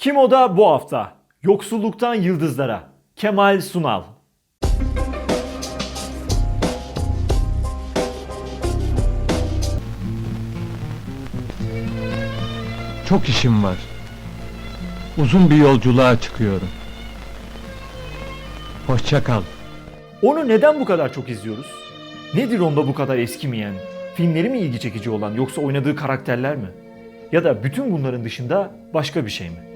Kim o da bu hafta? Yoksulluktan yıldızlara. Kemal Sunal. Çok işim var. Uzun bir yolculuğa çıkıyorum. Hoşça kal. Onu neden bu kadar çok izliyoruz? Nedir onda bu kadar eskimeyen? Filmleri mi ilgi çekici olan yoksa oynadığı karakterler mi? Ya da bütün bunların dışında başka bir şey mi?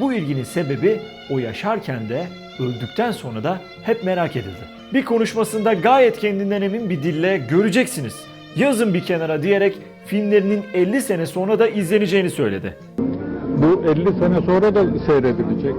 Bu ilginin sebebi o yaşarken de öldükten sonra da hep merak edildi. Bir konuşmasında gayet kendinden emin bir dille göreceksiniz. Yazın bir kenara diyerek filmlerinin 50 sene sonra da izleneceğini söyledi. Bu 50 sene sonra da seyredilecek.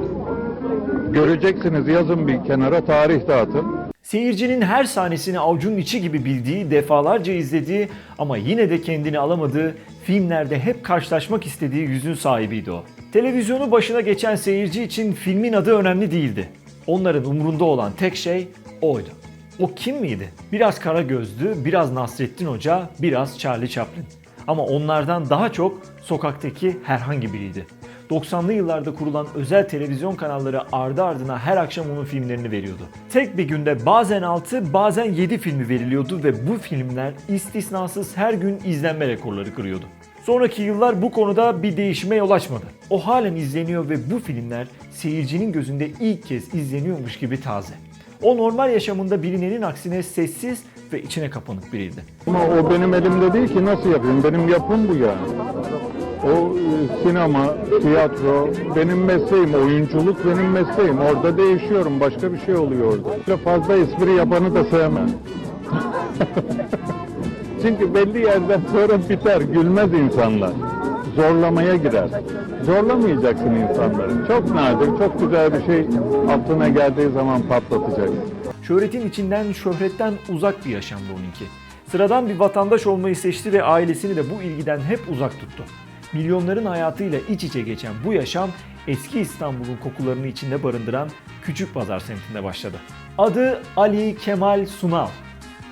Göreceksiniz yazın bir kenara tarih dağıtın. Seyircinin her sahnesini avucunun içi gibi bildiği, defalarca izlediği ama yine de kendini alamadığı, filmlerde hep karşılaşmak istediği yüzün sahibiydi o. Televizyonu başına geçen seyirci için filmin adı önemli değildi. Onların umrunda olan tek şey oydu. O kim miydi? Biraz kara gözlü, biraz Nasrettin Hoca, biraz Charlie Chaplin. Ama onlardan daha çok sokaktaki herhangi biriydi. 90'lı yıllarda kurulan özel televizyon kanalları ardı ardına her akşam onun filmlerini veriyordu. Tek bir günde bazen 6 bazen 7 filmi veriliyordu ve bu filmler istisnasız her gün izlenme rekorları kırıyordu. Sonraki yıllar bu konuda bir değişime yol açmadı. O halen izleniyor ve bu filmler seyircinin gözünde ilk kez izleniyormuş gibi taze. O normal yaşamında bilinenin aksine sessiz ve içine kapanık biriydi. Ama o benim elimde değil ki nasıl yapayım? Benim yapım bu yani. O e, sinema, tiyatro benim mesleğim, oyunculuk benim mesleğim. Orada değişiyorum, başka bir şey oluyor orada. Fazla espri yapanı da sevmem. Çünkü belli yerden sonra biter, gülmez insanlar. Zorlamaya girer. Zorlamayacaksın insanları. Çok nadir, çok güzel bir şey aklına geldiği zaman patlatacaksın. Şöhretin içinden, şöhretten uzak bir yaşamdı onunki. Sıradan bir vatandaş olmayı seçti ve ailesini de bu ilgiden hep uzak tuttu. Milyonların hayatıyla iç içe geçen bu yaşam eski İstanbul'un kokularını içinde barındıran Küçük Pazar semtinde başladı. Adı Ali Kemal Sunal.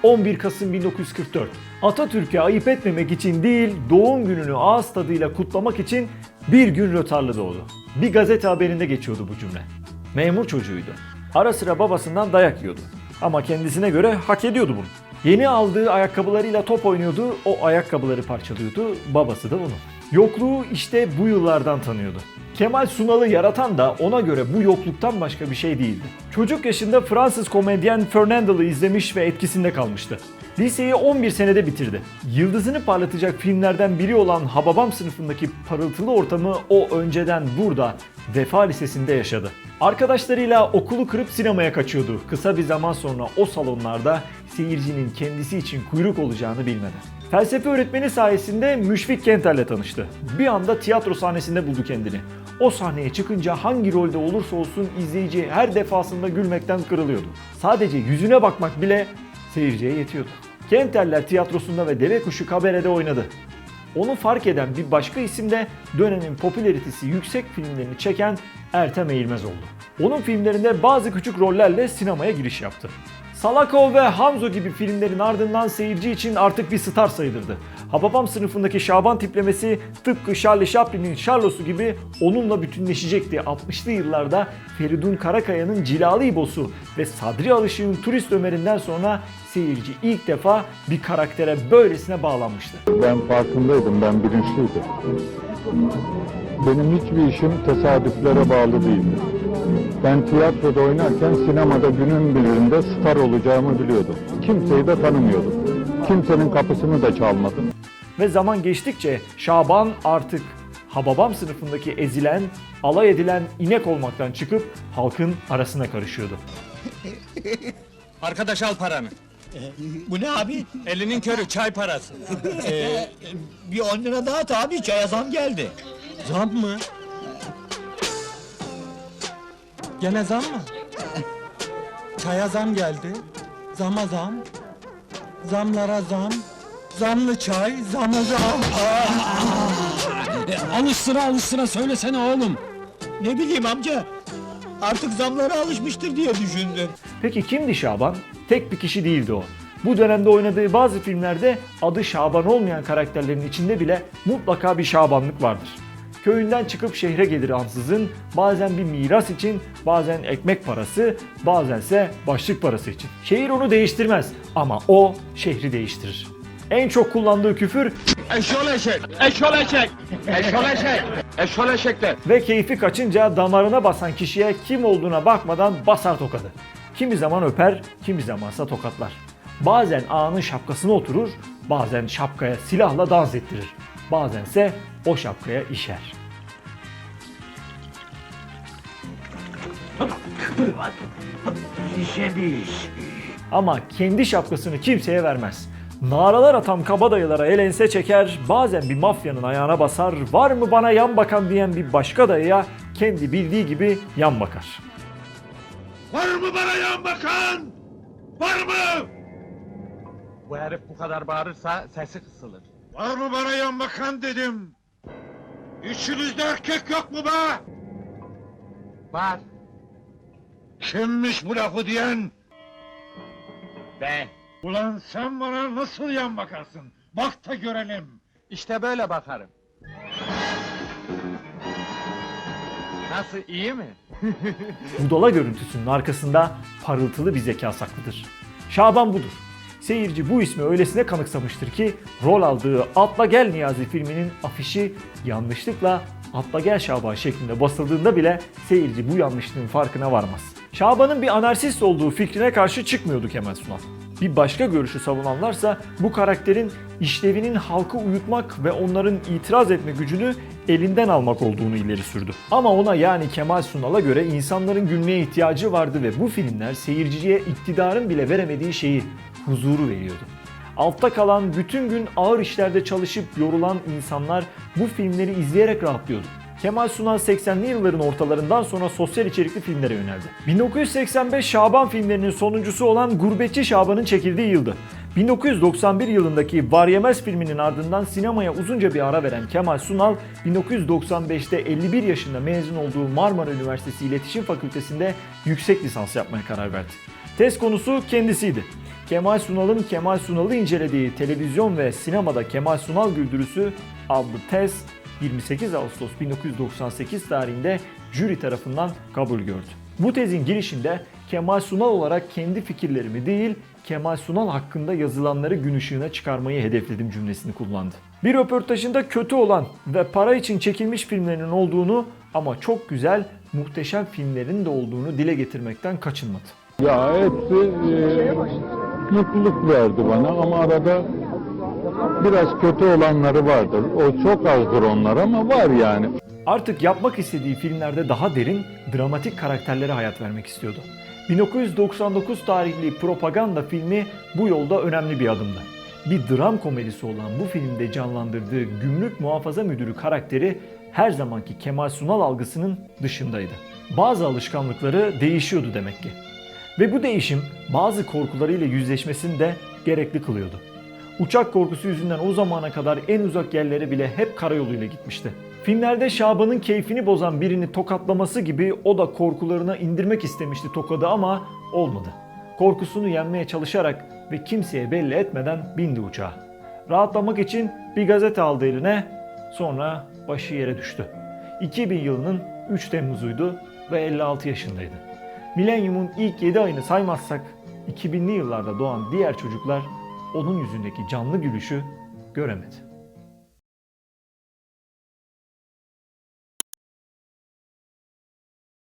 11 Kasım 1944. Atatürk'e ayıp etmemek için değil, doğum gününü ağız tadıyla kutlamak için bir gün rötarlı doğdu. Bir gazete haberinde geçiyordu bu cümle. Memur çocuğuydu. Ara sıra babasından dayak yiyordu. Ama kendisine göre hak ediyordu bunu. Yeni aldığı ayakkabılarıyla top oynuyordu, o ayakkabıları parçalıyordu, babası da onu. Yokluğu işte bu yıllardan tanıyordu. Kemal Sunal'ı yaratan da ona göre bu yokluktan başka bir şey değildi. Çocuk yaşında Fransız komedyen Fernanda'lı izlemiş ve etkisinde kalmıştı. Liseyi 11 senede bitirdi. Yıldızını parlatacak filmlerden biri olan Hababam sınıfındaki parıltılı ortamı o önceden burada Vefa Lisesi'nde yaşadı. Arkadaşlarıyla okulu kırıp sinemaya kaçıyordu. Kısa bir zaman sonra o salonlarda seyircinin kendisi için kuyruk olacağını bilmedi. Felsefe öğretmeni sayesinde Müşfik Kenter'le tanıştı. Bir anda tiyatro sahnesinde buldu kendini. O sahneye çıkınca hangi rolde olursa olsun izleyici her defasında gülmekten kırılıyordu. Sadece yüzüne bakmak bile seyirciye yetiyordu. Kenterler tiyatrosunda ve Deve Kuşu Kabere'de oynadı. Onu fark eden bir başka isim de dönemin popülaritesi yüksek filmlerini çeken Ertem Eğilmez oldu. Onun filmlerinde bazı küçük rollerle sinemaya giriş yaptı. Salakov ve Hamzo gibi filmlerin ardından seyirci için artık bir star sayılırdı. Hababam sınıfındaki Şaban tiplemesi tıpkı Charlie Chaplin'in Charlos'u gibi onunla bütünleşecekti. 60'lı yıllarda Feridun Karakaya'nın Cilalı İbo'su ve Sadri Alışık'ın Turist Ömer'inden sonra seyirci ilk defa bir karaktere böylesine bağlanmıştı. Ben farkındaydım, ben bilinçliydim. Benim hiçbir işim tesadüflere bağlı değildi. Ben tiyatroda oynarken sinemada günün birinde star olacağımı biliyordum. Kimseyi de tanımıyordum. Kimsenin kapısını da çalmadım. Ve zaman geçtikçe Şaban artık Hababam sınıfındaki ezilen, alay edilen inek olmaktan çıkıp halkın arasına karışıyordu. Arkadaş al paranı. Bu ne abi? Elinin körü çay parası. Ee, bir 10 lira daha at abi çaya zam geldi. Zam mı? Gene zam mı? Çaya zam geldi. Zama zam. Zamlara zam. Zamlı çay, zama zam. Alıştıra alıştıra söylesene oğlum. Ne bileyim amca. Artık zamlara alışmıştır diye düşündüm. Peki kimdi Şaban? Tek bir kişi değildi o. Bu dönemde oynadığı bazı filmlerde adı Şaban olmayan karakterlerin içinde bile mutlaka bir Şabanlık vardır. Köyünden çıkıp şehre gelir ansızın, bazen bir miras için, bazen ekmek parası, bazense başlık parası için. Şehir onu değiştirmez ama o şehri değiştirir. En çok kullandığı küfür Eşoleşek! Eşoleşek! Eşoleşek! Eşoleşekler! ve keyfi kaçınca damarına basan kişiye kim olduğuna bakmadan basar tokadı. Kimi zaman öper, kimi zamansa tokatlar. Bazen ağanın şapkasına oturur, bazen şapkaya silahla dans ettirir. Bazense o şapkaya işer. Ama kendi şapkasını kimseye vermez. Naralar atan kabadayılara el ense çeker, bazen bir mafyanın ayağına basar, var mı bana yan bakan diyen bir başka dayıya kendi bildiği gibi yan bakar. Var mı bana yan bakan? Var mı? Bu herif bu kadar bağırırsa sesi kısılır. Var mı bana yan bakan dedim. İçinizde erkek yok mu be? Var. Kimmiş bu lafı diyen? Ben. Ulan sen bana nasıl yan bakarsın? Bak da görelim. İşte böyle bakarım. Nasıl iyi mi? Budala görüntüsünün arkasında parıltılı bir zeka saklıdır. Şaban budur. Seyirci bu ismi öylesine kanıksamıştır ki rol aldığı Atla Gel Niyazi filminin afişi yanlışlıkla Atla Gel Şaban şeklinde basıldığında bile seyirci bu yanlışlığın farkına varmaz. Şaban'ın bir anarşist olduğu fikrine karşı çıkmıyordu Kemal Sunal. Bir başka görüşü savunanlarsa bu karakterin işlevinin halkı uyutmak ve onların itiraz etme gücünü elinden almak olduğunu ileri sürdü. Ama ona yani Kemal Sunal'a göre insanların gülmeye ihtiyacı vardı ve bu filmler seyirciye iktidarın bile veremediği şeyi, huzuru veriyordu. Altta kalan bütün gün ağır işlerde çalışıp yorulan insanlar bu filmleri izleyerek rahatlıyordu. Kemal Sunal 80'li yılların ortalarından sonra sosyal içerikli filmlere yöneldi. 1985 Şaban filmlerinin sonuncusu olan Gurbetçi Şaban'ın çekildiği yıldı. 1991 yılındaki Var Yemez filminin ardından sinemaya uzunca bir ara veren Kemal Sunal, 1995'te 51 yaşında mezun olduğu Marmara Üniversitesi İletişim Fakültesi'nde yüksek lisans yapmaya karar verdi. Tez konusu kendisiydi. Kemal Sunal'ın Kemal Sunal'ı incelediği televizyon ve sinemada Kemal Sunal Güldürüsü adlı tez 28 Ağustos 1998 tarihinde jüri tarafından kabul gördü. Bu tezin girişinde Kemal Sunal olarak kendi fikirlerimi değil, Kemal Sunal hakkında yazılanları gün ışığına çıkarmayı hedefledim cümlesini kullandı. Bir röportajında kötü olan ve para için çekilmiş filmlerinin olduğunu ama çok güzel, muhteşem filmlerin de olduğunu dile getirmekten kaçınmadı. Ya hepsi e, mutluluk verdi bana ama arada biraz kötü olanları vardır. O çok azdır onlar ama var yani. Artık yapmak istediği filmlerde daha derin, dramatik karakterlere hayat vermek istiyordu. 1999 tarihli Propaganda filmi bu yolda önemli bir adımdı. Bir dram komedisi olan bu filmde canlandırdığı gümrük muhafaza müdürü karakteri her zamanki Kemal Sunal algısının dışındaydı. Bazı alışkanlıkları değişiyordu demek ki. Ve bu değişim bazı korkularıyla yüzleşmesini de gerekli kılıyordu. Uçak korkusu yüzünden o zamana kadar en uzak yerlere bile hep karayoluyla gitmişti. Filmlerde Şaban'ın keyfini bozan birini tokatlaması gibi o da korkularına indirmek istemişti tokadı ama olmadı. Korkusunu yenmeye çalışarak ve kimseye belli etmeden bindi uçağa. Rahatlamak için bir gazete aldı eline, sonra başı yere düştü. 2000 yılının 3 Temmuz'uydu ve 56 yaşındaydı. Milenyumun ilk 7 ayını saymazsak 2000'li yıllarda doğan diğer çocuklar onun yüzündeki canlı gülüşü göremedi.